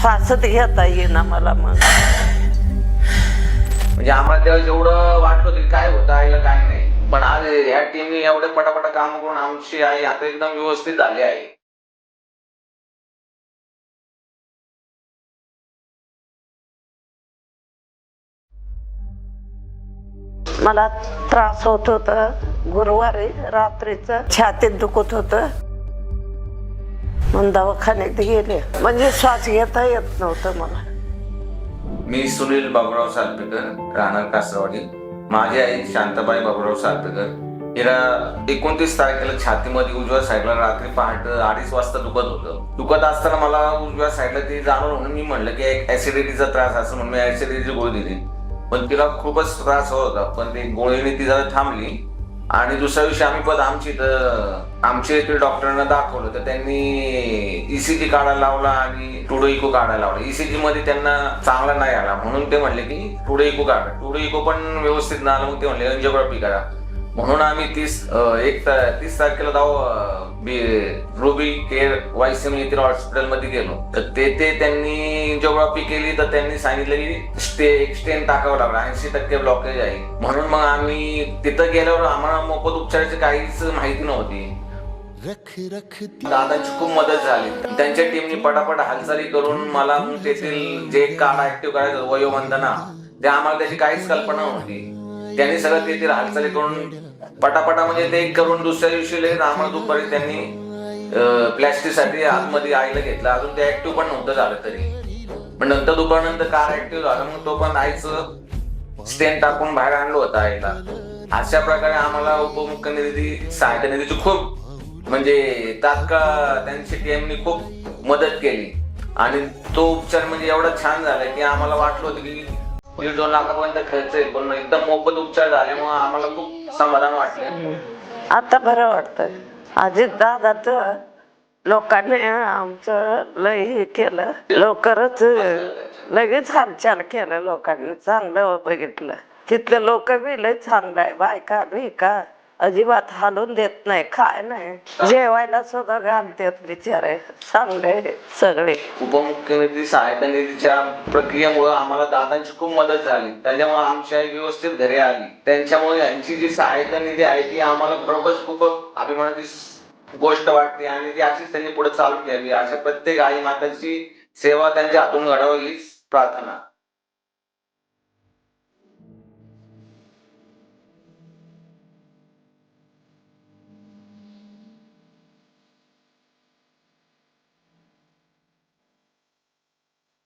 श्वासच घेता येईना मला मग. म्हणजे आम्हाला तेव्हा जेवढं वाटलं होतं की काय होतं आईला काय नाही. पण आज ह्या टीमने एवढे पटापटा काम करून आमची आई आता एकदम व्यवस्थित झाली आहे. मला त्रास होत होत. गुरुवारी रात्रीच छातीत दुखत होत. मग दवाखान्यात गेले. म्हणजे श्वास घेता येत नव्हतं मला. मी सुनील बाबुराव सालपेकर राहणार कासरवाडी माझी आई शांताबाई बाबुराव सालपेकर. हिला एकोणतीस तारखेला छातीमध्ये उजव्या साईडला रात्री पहाटे अडीच वाजता दुखत होतं. दुखत असताना मला उजव्या साईडला ती जाणून म्हणून मी म्हणलं की एक ऍसिडिटीचा त्रास असं म्हणून मी ऍसिडिटीची गोळी दिली. पण तिला खूपच त्रास होत होता. पण ती गोळीने ती जरा थांबली. आणि दुसऱ्या दिवशी आम्ही पद आमची इथं आमच्या इथे डॉक्टरांना दाखवलं. तर त्यांनी ईसीजी काढायला लावला आणि टुडो इको काढायला लावला. ईसीजी मध्ये त्यांना चांगला नाही आला. म्हणून ते म्हणले की टुडो इको काढा. टुडो इको पण व्यवस्थित नाही आला मग ते म्हणले एंजिओग्राफी करा. म्हणून आम्ही तीस एक तीस तारखेला जाऊ रुबी केअर वायसीएम येथील हॉस्पिटलमध्ये गेलो. तर तेथे त्यांनी एंजिओग्राफी केली तर त्यांनी सांगितलं की स्टे एक स्टेन टाकावं लागला ऐंशी टक्के ब्लॉकेज आहे. म्हणून मग आम्ही तिथं गेल्यावर आम्हाला मोफत उपचाराची काहीच माहिती नव्हती. दादांची खूप मदत झाली. त्यांच्या टीमनी पटापट हालचाली करून मला तेथील जे कार्ड ऍक्टिव्ह करायचं वयोवंदना ते आम्हाला त्याची काहीच कल्पना नव्हती. त्यांनी सगळं तेथील हालचाली करून पटापटा म्हणजे ते करून दुसऱ्या दिवशी लगेच आम्हाला दुपारी त्यांनी प्लॅस्टिकसाठी आतमध्ये आईला घेतलं. अजून ते ऍक्टिव्ह पण नव्हतं झालं तरी. पण नंतर दुपारनंतर कार ऍक्टिव्ह झालं. मग तो पण आईचं स्टेन टाकून बाहेर आणलं होतं आईला. अशा प्रकारे आम्हाला उपमुख्य निधी सहायता निधीची खूप म्हणजे तात्काळ त्यांची टीएमनी खूप मदत केली. आणि तो उपचार म्हणजे एवढा छान झाला की आम्हाला वाटलं होतं की दीड दोन लाखापर्यंत खर्च आहे पण एकदम मोफत उपचार झाल्यामुळे आम्हाला खूप समाधान वाटलं. आता बरं वाटतंय. अजित दादा तर लोकांनी आमचं लय हे केलं. लवकरच लगेच हालचाल केलं लोकांनी. चांगलं बघितलं. तिथले लोक बी लय चांगलं आहे. बायका बी का? अजिबात हालून देत नाही. काय नाही. जेवायला सुद्धा घालतात बिचारे. चांगले सगळे. उपमुख्यमंत्री निधी सहायता निधीच्या प्रक्रियेमुळे आम्हाला दादांची खूप मदत झाली. त्याच्यामुळे आमची आई व्यवस्थित घरी आली. त्यांच्यामुळे यांची जी सहायता निधी आहे ती आम्हाला खरोखरच खूप अभिमानाची गोष्ट वाटते आणि ती अशीच त्यांनी पुढे चालू घ्यावी अशा प्रत्येक आई माताची सेवा त्यांच्या हातून घडवली प्रार्थना.